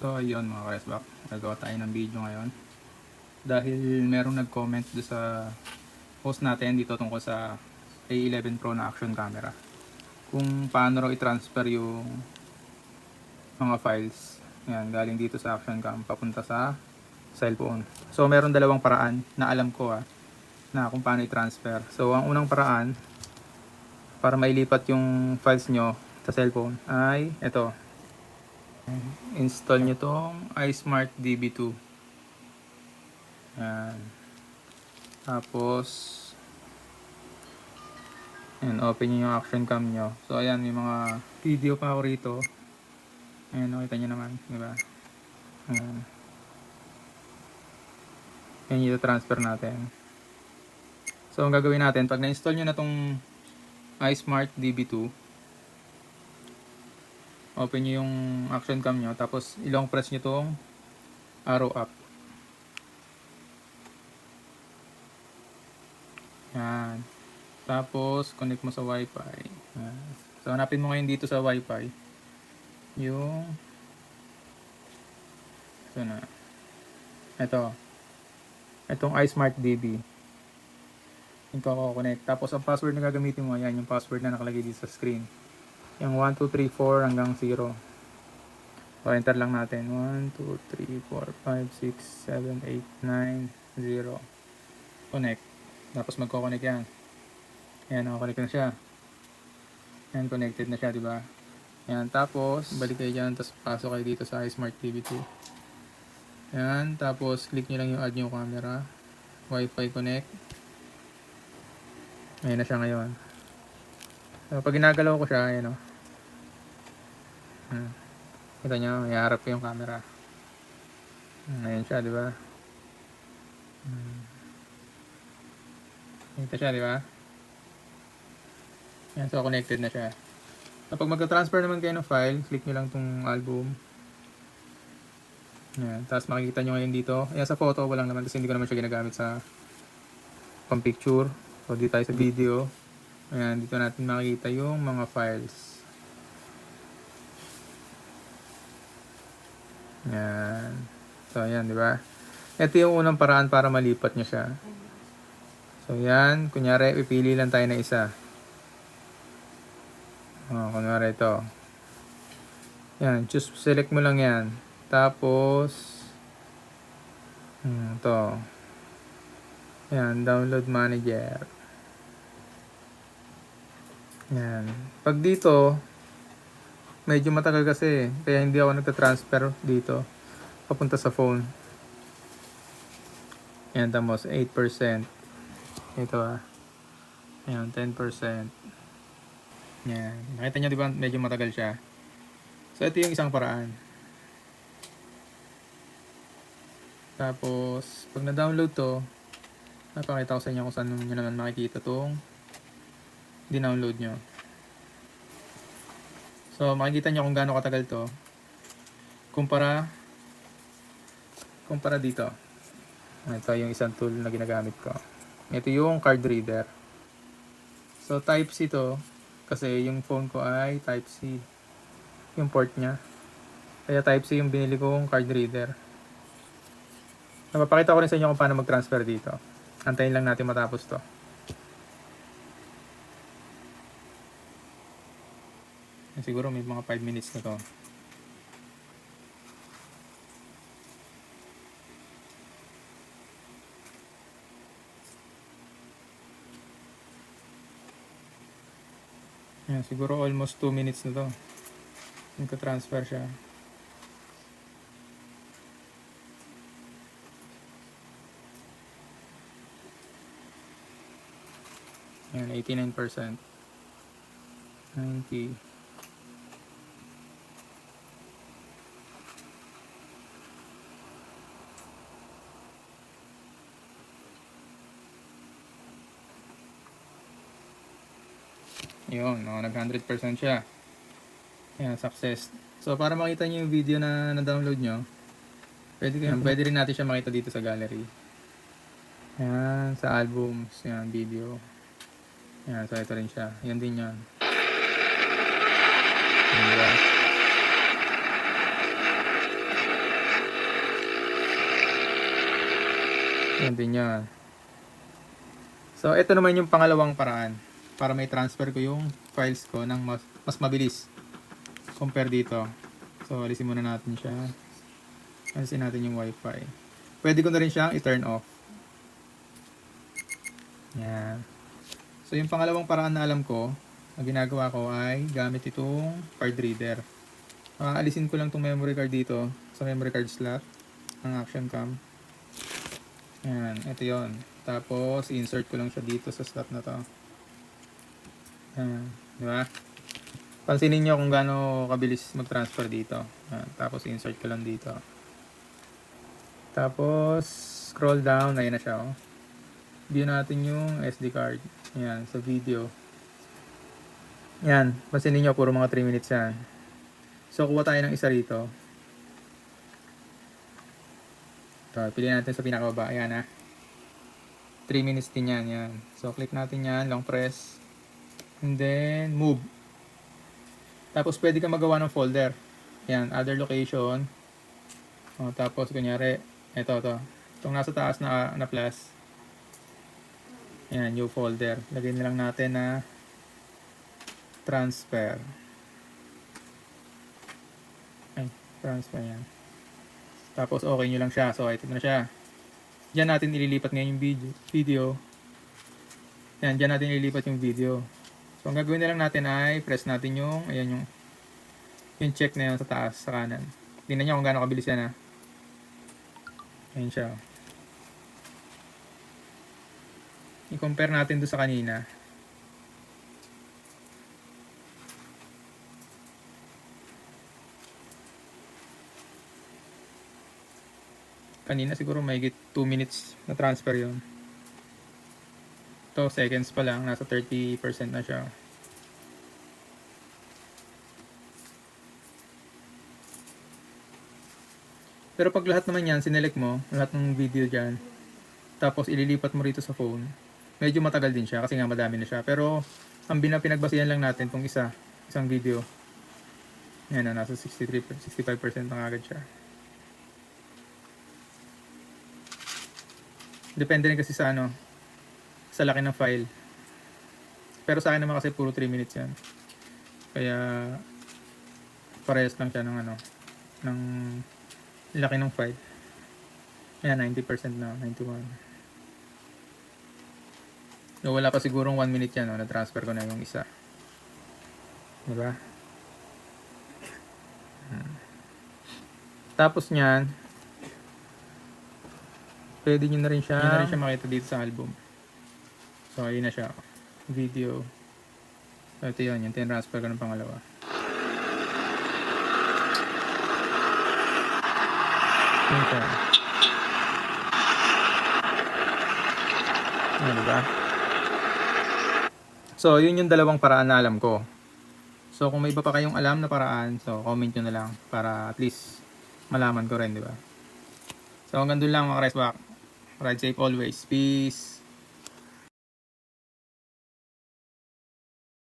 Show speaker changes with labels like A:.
A: So ayun mga karesbak, gagawa tayo ng video ngayon. Dahil merong nag-comment sa post natin dito tungkol sa A11 Pro na action camera. Kung paano raw i-transfer yung mga files. Yan, galing dito sa action cam papunta sa cellphone. So meron dalawang paraan na alam ko ah, na kung paano i-transfer. So ang unang paraan para mailipat yung files nyo sa cellphone ay ito install nyo tong iSmart DB2 yan tapos yan open nyo yung action cam nyo so ayan may mga video pa ako rito. Ayan nakita nyo naman di ba? Ayan. Yan yung transfer natin. So ang gagawin natin pag na-install nyo na tong iSmart DB2 open nyo yung action cam nyo tapos ilong press nyo tong arrow up. Yan. Tapos connect mo sa wifi. Yan. so hanapin mo ngayon dito sa wifi. Yung ito na. Ito. Itong iSmart DB yung connect tapos ang password na gagamitin mo yan yung password na nakalagay dito sa screen yung 1, 2, 3, 4 hanggang 0. So, enter lang natin. 1, 2, 3, 4, 5, 6, 7, 8, 9, 0. Connect. Tapos magko-connect yan. Ayan, nakakonect na siya. Ayan, connected na siya, di ba? Ayan, tapos, balik kayo dyan, tapos pasok kayo dito sa iSmart TV 2. Ayan, tapos, click nyo lang yung add new camera. Wi-Fi connect. Ayan na siya ngayon. So, pag ginagalaw ko siya, ayan o. Hmm. Kita nyo, may harap yung camera. Hmm, Ayan siya, di ba? Hmm. Kita siya, di ba? Ayan, so connected na siya. Kapag magka-transfer naman kayo ng file, click nyo lang tong album. Ayan, tapos makikita nyo ngayon dito. Ayan, sa photo, walang naman kasi hindi ko naman siya ginagamit sa pang picture. So, dito tayo sa video. Ayan, dito natin makikita yung mga files. Ayan. So, ayan, di ba? Ito yung unang paraan para malipat nyo siya. So, yan. Kunyari, pipili lang tayo na isa. Oh, kunyari ito. Yan, choose, select mo lang yan. Tapos, hmm, ito. Yan, download manager. Yan. Pag dito, medyo matagal kasi. Kaya hindi ako nagta-transfer dito. Papunta sa phone. Yan, tamos 8%. Ito ah. Yan, 10%. Yan. Nakita nyo di ba medyo matagal siya. So, ito yung isang paraan. Tapos, pag na-download to, napakita ko sa inyo kung saan nyo naman makikita tong dinownload nyo. So, makikita nyo kung gaano katagal to. Kumpara kumpara dito. Ito yung isang tool na ginagamit ko. Ito yung card reader. So, Type-C to. Kasi yung phone ko ay Type-C. Yung port niya. Kaya Type-C yung binili kong card reader. Napapakita ko rin sa inyo kung paano mag-transfer dito. Antayin lang natin matapos to. Siguro may mga 5 minutes na to. Yan, siguro almost 2 minutes na to. Nagka-transfer siya. Yan, 89%. 90. Yun, no, nag 100% siya. Ayan, success. So, para makita nyo yung video na na-download nyo, pwede, yun, pwede rin natin siya makita dito sa gallery. Ayan, sa albums, ayan, video. Ayan, so ito rin siya. Ayan din diba? yan. Ayan. Din yan. So, ito naman yung pangalawang paraan para may transfer ko yung files ko ng mas, mas mabilis compare dito. So, alisin muna natin siya. Alisin natin yung wifi. Pwede ko na rin siyang i-turn off. Yan. So, yung pangalawang paraan na alam ko, ang ginagawa ko ay gamit itong card reader. Ah, alisin ko lang itong memory card dito sa memory card slot ng action cam. Yan, ito yon. Tapos, insert ko lang siya dito sa slot na to. Yan, di ba? Pansinin nyo kung gaano kabilis mag-transfer dito. Yan, tapos, insert ko lang dito. Tapos, scroll down. Ayan na siya, oh. View natin yung SD card. Yan, sa video. Yan, pansinin nyo, puro mga 3 minutes yan. So, kuha tayo ng isa rito. So, piliin natin sa pinakababa. Ayan ah. 3 minutes din yan. Yan. So, click natin yan. Long press. And then, move. Tapos, pwede ka magawa ng folder. Yan. Other location. O, tapos, kunyari, ito, to. Itong nasa taas na, na plus. Yan, new folder. Lagyan na lang natin na transfer. Ay, transfer yan. Tapos okay nyo lang siya. So ito na siya. Diyan natin ililipat ngayon yung video. video. Yan, diyan natin ililipat yung video. So ang gagawin na lang natin ay press natin yung, ayan yung, yung check na yun sa taas, sa kanan. Tingnan nyo kung gaano kabilis yan ha. Ayan siya. I-compare natin do sa kanina. kanina siguro may 2 minutes na transfer yon ito seconds pa lang nasa 30% na siya. Pero pag lahat naman yan sinelect mo lahat ng video dyan tapos ililipat mo rito sa phone medyo matagal din siya kasi nga madami na siya. Pero ang binapinagbasihan lang natin tong isa isang video yan na nasa 63 65% na agad siya. Depende rin kasi sa ano, sa laki ng file. Pero sa akin naman kasi puro 3 minutes yan. Kaya, parehas lang siya ng ano, ng laki ng file. Ayan, 90% na, 91. So, wala pa sigurong 1 minute yan, no, na-transfer ko na yung isa. Diba? Hmm. Tapos niyan, pwede nyo na rin siya, nyo na rin siya makita dito sa album. So, ayun na siya. Video. So, ito yun. Yung tinransfer ko ng pangalawa. Yun siya. Diba? So, yun yung dalawang paraan na alam ko. So, kung may iba pa kayong alam na paraan, so, comment nyo na lang para at least malaman ko rin, di ba? So, hanggang doon lang mga Resback. Ride safe always. Peace.